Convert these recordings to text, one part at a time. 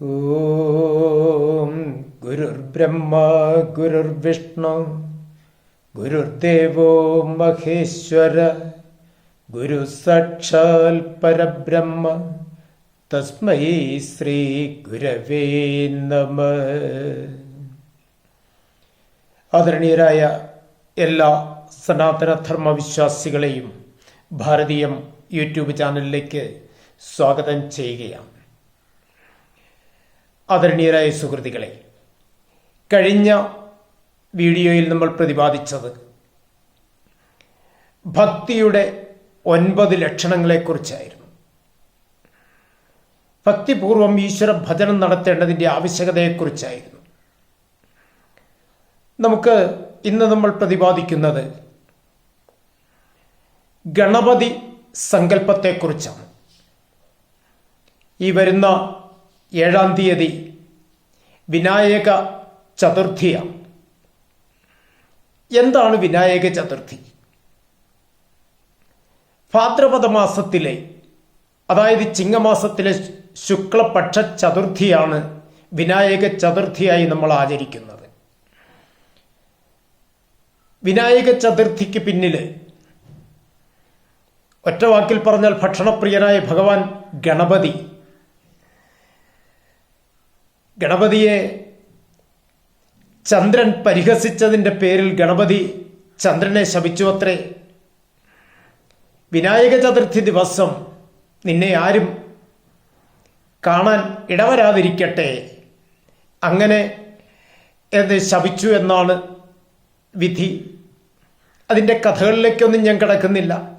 ഓം ഗുരുർബ്രഹ്മ ഗുരുർവിഷ്ണു ഗുരുദേവോ മഹേശ്വര ഗുരു സാക്ഷാൽ പരബ്രഹ്മ തസ്മൈ ശ്രീ ഗുരവേ നമ. ആദരണീയരായ എല്ലാ സനാതനധർമ്മ വിശ്വാസികളെയും ഭാരതീയം യൂട്യൂബ് ചാനലിലേക്ക് സ്വാഗതം ചെയ്യുകയാണ്. ആദരണീയരായ സുഹൃത്തുക്കളെ കഴിഞ്ഞ വീഡിയോയിൽ നമ്മൾ പ്രതിപാദിച്ചത് ഭക്തിയുടെ ഒൻപത് ലക്ഷണങ്ങളെക്കുറിച്ചായിരുന്നു. ഭക്തിപൂർവം ഈശ്വര ഭജനം നടത്തേണ്ടതിന്റെ ആവശ്യകതയെക്കുറിച്ചായിരുന്നു. നമുക്ക് ഇന്ന് നമ്മൾ പ്രതിപാദിക്കുന്നത് ഗണപതി സങ്കല്പത്തെക്കുറിച്ചാണ്. ഈ വരുന്ന ഏഴാം തീയതി വിനായക ചതുർത്ഥിയാണ്. എന്താണ് വിനായക ചതുർത്ഥി? ഭാദ്രപദ മാസത്തിലെ അതായത് ചിങ്ങമാസത്തിലെ ശുക്ലപക്ഷ ചതുർത്ഥിയാണ് വിനായക ചതുർത്ഥിയായി നമ്മൾ ആചരിക്കുന്നത്. വിനായക ചതുർത്ഥിക്ക് പിന്നിൽ ഒറ്റ വാക്കിൽ പറഞ്ഞാൽ ഭക്ഷണപ്രിയനായ ഭഗവാൻ ഗണപതി ഗണപതിയെ ചന്ദ്രൻ പരിഹസിച്ചതിന്റെ പേരിൽ ഗണപതി ചന്ദ്രനെ ശപിച്ചു അത്രേ വിനായക ചതുർത്ഥി ദിവസം നിന്നെ ആരും കാണാൻ ഇടവരാതിരിക്കട്ടെ. അങ്ങനെ എന്ന് ശപിച്ചു എന്നാണ് വിധി. അതിന്റെ കഥകളിലേക്കൊന്നും ഞാൻ കിടക്കുന്നില്ല.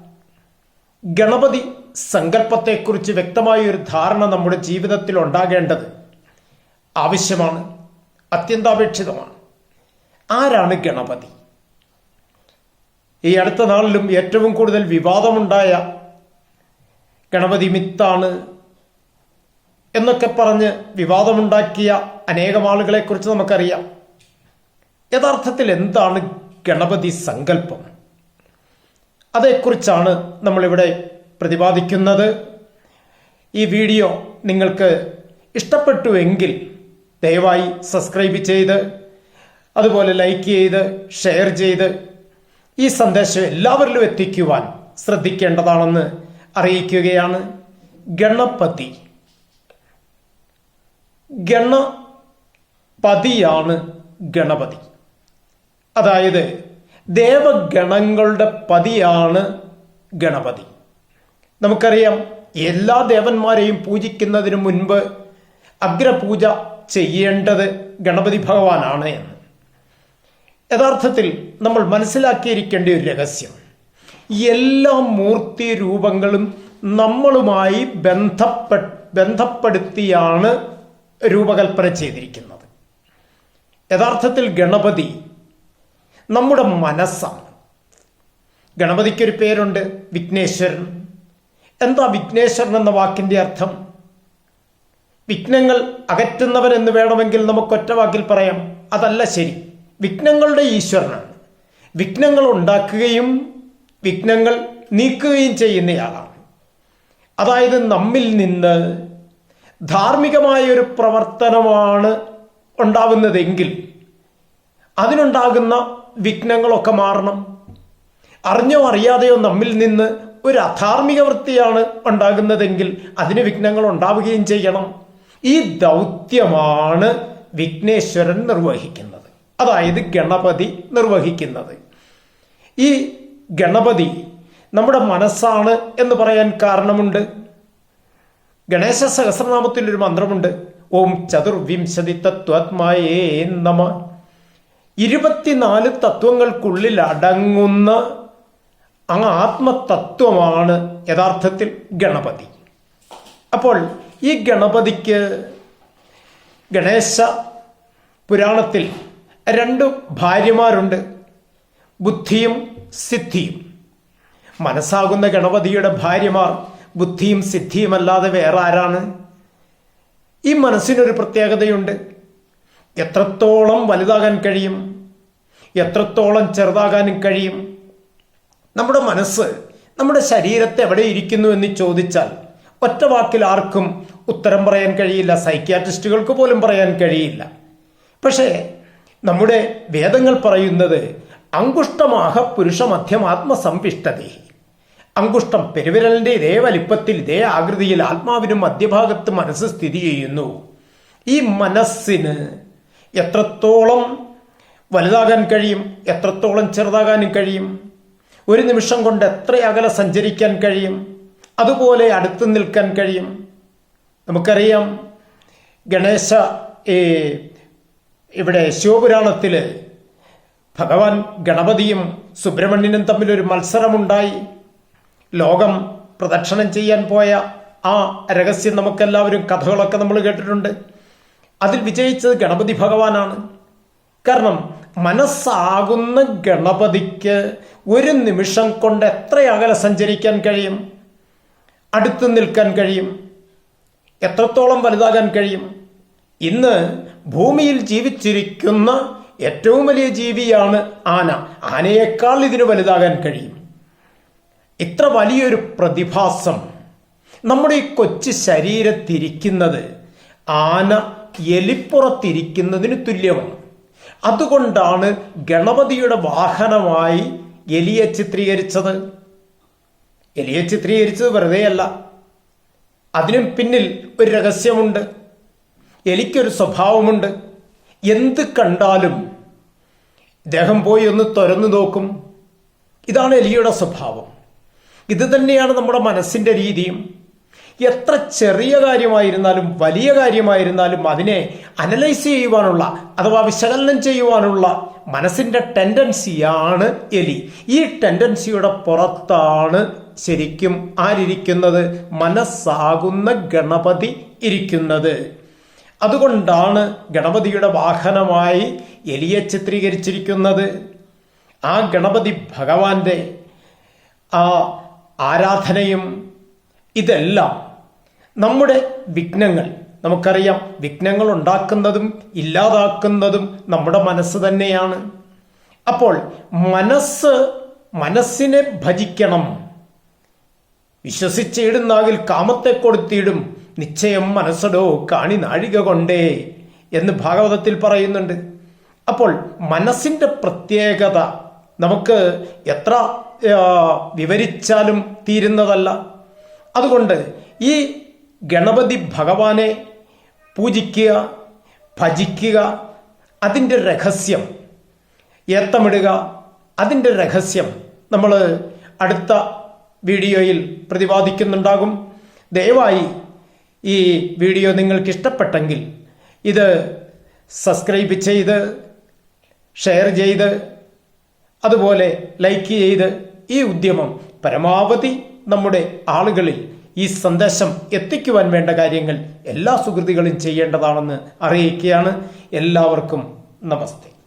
ഗണപതി സങ്കല്പത്തെക്കുറിച്ച് വ്യക്തമായ ഒരു ധാരണ നമ്മുടെ ജീവിതത്തിൽ ഉണ്ടാകേണ്ടത് ആവശ്യമാണ് അത്യന്താപേക്ഷിതമാണ്. ആരാണ് ഗണപതി? ഈ അടുത്ത നാളിലും ഏറ്റവും കൂടുതൽ വിവാദമുണ്ടായ ഗണപതി മിത്താണ് എന്നൊക്കെ പറഞ്ഞ് വിവാദമുണ്ടാക്കിയ അനേകം ആളുകളെക്കുറിച്ച് നമുക്കറിയാം. യഥാർത്ഥത്തിൽ എന്താണ് ഗണപതി സങ്കല്പം? അതേക്കുറിച്ചാണ് നമ്മളിവിടെ പ്രതിപാദിക്കുന്നത്. ഈ വീഡിയോ നിങ്ങൾക്ക് ഇഷ്ടപ്പെട്ടുവെങ്കിൽ ദയവായി സബ്സ്ക്രൈബ് ചെയ്ത് അതുപോലെ ലൈക്ക് ചെയ്ത് ഷെയർ ചെയ്ത് ഈ സന്ദേശം എല്ലാവരിലും എത്തിക്കുവാൻ ശ്രദ്ധിക്കേണ്ടതാണെന്ന് അറിയിക്കുകയാണ് ഗണപതി. ഗണപതിയാണ് ഗണപതി. അതായത് ദേവഗണങ്ങളുടെ പതിയാണ് ഗണപതി. നമുക്കറിയാം എല്ലാ ദേവന്മാരെയും പൂജിക്കുന്നതിന് മുൻപ് അഗ്രപൂജ ചെയ്യേണ്ടത് ഗണപതി ഭഗവാനാണ് എന്ന്. യഥാർത്ഥത്തിൽ നമ്മൾ മനസ്സിലാക്കിയിരിക്കേണ്ട ഒരു രഹസ്യം. എല്ലാ മൂർത്തി രൂപങ്ങളും നമ്മളുമായി ബന്ധപ്പെ ബന്ധപ്പെടുത്തിയാണ് രൂപകൽപ്പന ചെയ്തിരിക്കുന്നത്. യഥാർത്ഥത്തിൽ ഗണപതി നമ്മുടെ മനസ്സാണ്. ഗണപതിക്കൊരു പേരുണ്ട് വിഘ്നേശ്വരൻ. എന്താ വിഘ്നേശ്വരൻ എന്ന വാക്കിന്റെ അർത്ഥം? വിഘ്നങ്ങൾ അകറ്റുന്നവൻ എന്ന് വേണമെങ്കിൽ നമുക്ക് ഒറ്റവാക്കിൽ പറയാം. അതല്ല ശരി. വിഘ്നങ്ങളുടെ ഈശ്വരനാണ്. വിഘ്നങ്ങൾ ഉണ്ടാക്കുകയും വിഘ്നങ്ങൾ നീക്കുകയും ചെയ്യുന്നയാളാണ്. അതായത് നമ്മിൽ നിന്ന് ധാർമ്മികമായ ഒരു പ്രവർത്തനമാണ് ഉണ്ടാവുന്നതെങ്കിൽ അതിനുണ്ടാകുന്ന വിഘ്നങ്ങളൊക്കെ മാറണം. അറിഞ്ഞോ അറിയാതെയോ നമ്മിൽ നിന്ന് ഒരു അധാർമിക വൃത്തിയാണ് ഉണ്ടാകുന്നതെങ്കിൽ അതിന് വിഘ്നങ്ങൾ ഉണ്ടാവുകയും ചെയ്യണം. ഈ ദൗത്യമാണ് വിഘ്നേശ്വരൻ നിർവഹിക്കുന്നത്. അതായത് ഗണപതി നിർവഹിക്കുന്നത്. ഈ ഗണപതി നമ്മുടെ മനസ്സാണ് എന്ന് പറയാൻ കാരണമുണ്ട്. ഗണേശ സഹസ്രനാമത്തിൽ ഒരു മന്ത്രമുണ്ട്. ഓം ചതുർവിംശതി തത്വാത്മായേ നമ. ഇരുപത്തിനാല് തത്വങ്ങൾക്കുള്ളിൽ അടങ്ങുന്ന ആ ആത്മതത്വമാണ് യഥാർത്ഥത്തിൽ ഗണപതി. അപ്പോൾ ഈ ഗണപതിക്ക് ഗണേശ പുരാണത്തിൽ രണ്ട് ഭാര്യമാരുണ്ട്. ബുദ്ധിയും സിദ്ധിയും. മനസ്സാകുന്ന ഗണപതിയുടെ ഭാര്യമാർ ബുദ്ധിയും സിദ്ധിയുമല്ലാതെ വേറെ ആരാണ്? ഈ മനസ്സിനൊരു പ്രത്യേകതയുണ്ട്. എത്രത്തോളം വലുതാകാൻ കഴിയും? എത്രത്തോളം ചെറുതാകാനും കഴിയും? നമ്മുടെ മനസ്സ് നമ്മുടെ ശരീരത്തെ എവിടെ ഇരിക്കുന്നു എന്ന് ചോദിച്ചാൽ ഒറ്റ വാക്കിൽ ആർക്കും ഉത്തരം പറയാൻ കഴിയില്ല. സൈക്യാട്രിസ്റ്റുകൾക്ക് പോലും പറയാൻ കഴിയില്ല. പക്ഷേ നമ്മുടെ വേദങ്ങൾ പറയുന്നത് അങ്കുഷ്ടമാഹ പുരുഷ മധ്യം മധ്യമാത്മസംപിഷ്ടതേ അങ്കുഷ്ടം പെരുവിരലിന്റെ ഇതേ വലിപ്പത്തിൽ ഇതേ ആകൃതിയിൽ ആത്മാവിനും മധ്യഭാഗത്ത് മനസ്സ് സ്ഥിതി ചെയ്യുന്നു. ഈ മനസ്സിന് എത്രത്തോളം വലുതാകാൻ കഴിയും? എത്രത്തോളം ചെറുതാകാനും കഴിയും? ഒരു നിമിഷം കൊണ്ട് എത്ര അകലെ സഞ്ചരിക്കാൻ കഴിയും? അതുപോലെ അടുത്ത് നിൽക്കാൻ കഴിയും. നമുക്കറിയാം ഗണേശ ഈ ഇവിടെ ശിവപുരാണത്തിൽ ഭഗവാൻ ഗണപതിയും സുബ്രഹ്മണ്യനും തമ്മിലൊരു മത്സരമുണ്ടായി. ലോകം പ്രദക്ഷിണം ചെയ്യാൻ പോയ ആ രഹസ്യം നമുക്കെല്ലാവരും കഥകളൊക്കെ നമ്മൾ കേട്ടിട്ടുണ്ട്. അതിൽ വിജയിച്ചത് ഗണപതി ഭഗവാനാണ്. കാരണം മനസ്സാകുന്ന ഗണപതിക്ക് ഒരു നിമിഷം കൊണ്ട് എത്ര അകലെ സഞ്ചരിക്കാൻ കഴിയും? അടുത്ത് നിൽക്കാൻ കഴിയും. എത്രത്തോളം വലുതാകാൻ കഴിയും? ഇന്ന് ഭൂമിയിൽ ജീവിച്ചിരിക്കുന്ന ഏറ്റവും വലിയ ജീവിയാണ് ആന. ആനയേക്കാൾ ഇതിന് വലുതാകാൻ കഴിയും. ഇത്ര വലിയൊരു പ്രതിഭാസം നമ്മുടെ ഈ കൊച്ചു ശരീരത്തിരിക്കുന്നത് ആന എലിപ്പുറത്തിരിക്കുന്നതിന് തുല്യമാണ്. അതുകൊണ്ടാണ് ഗണപതിയുടെ വാഹനമായി എലിയെ ചിത്രീകരിച്ചത്. എലിയെ ചിത്രീകരിച്ചത് വെറുതെയല്ല അതിനും പിന്നിൽ ഒരു രഹസ്യമുണ്ട്. എലിക്കൊരു സ്വഭാവമുണ്ട്. എന്ത് കണ്ടാലും ഇദ്ദേഹം പോയി ഒന്ന് തുരന്നു നോക്കും. ഇതാണ് എലിയുടെ സ്വഭാവം. ഇത് തന്നെയാണ് നമ്മുടെ മനസ്സിന്റെ രീതിയും. എത്ര ചെറിയ കാര്യമായിരുന്നാലും വലിയ കാര്യമായിരുന്നാലും അതിനെ അനലൈസ് ചെയ്യുവാനുള്ള അഥവാ വിശകലനം ചെയ്യുവാനുള്ള മനസ്സിന്റെ ടെൻഡൻസിയാണ് എലി. ഈ ടെൻഡൻസിയുടെ പുറത്താണ് ശരിക്കും ആരിക്കുന്നത് മനസ്സാകുന്ന ഗണപതി ഇരിക്കുന്നത്. അതുകൊണ്ടാണ് ഗണപതിയുടെ വാഹനമായി എലിയെ ചിത്രീകരിച്ചിരിക്കുന്നത്. ആ ഗണപതി ഭഗവാന്റെ ആ ആരാധനയും ഇതെല്ലാം നമ്മുടെ വിഘ്നങ്ങൾ നമുക്കറിയാം വിഘ്നങ്ങൾ ഉണ്ടാക്കുന്നതും ഇല്ലാതാക്കുന്നതും നമ്മുടെ മനസ്സ് തന്നെയാണ്. അപ്പോൾ മനസ്സ് മനസ്സിനെ ഭജിക്കണം. വിശ്വസിച്ചിടുന്നാകിൽ കാമത്തെ കൊടുത്തിടും. നിശ്ചയം മനസ്സടോ കാണി നാഴിക കൊണ്ടേ എന്ന് ഭാഗവതത്തിൽ പറയുന്നുണ്ട്. അപ്പോൾ മനസ്സിന്റെ പ്രത്യേകത നമുക്ക് എത്ര വിവരിച്ചാലും തീരുന്നതല്ല. അതുകൊണ്ട് ഈ ഗണപതി ഭഗവാനെ പൂജിക്കുക ഭജിക്കുക അതിന്റെ രഹസ്യം ഏത്തമിടുക അതിന്റെ രഹസ്യം നമ്മൾ അടുത്ത വീഡിയോയിൽ പ്രതിപാദിക്കുന്നുണ്ടാകും. ദയവായി ഈ വീഡിയോ നിങ്ങൾക്ക് ഇഷ്ടപ്പെട്ടെങ്കിൽ ഇത് സബ്സ്ക്രൈബ് ചെയ്ത് ഷെയർ ചെയ്ത് അതുപോലെ ലൈക്ക് ചെയ്ത് ഈ ഉദ്യമം പരമാവധി നമ്മുടെ ആളുകളിൽ ഈ സന്ദേശം എത്തിക്കുവാൻ വേണ്ട കാര്യങ്ങൾ എല്ലാ സുഹൃത്തുക്കളും ചെയ്യേണ്ടതാണെന്ന് അറിയിക്കുകയാണ്. എല്ലാവർക്കും നമസ്തേ.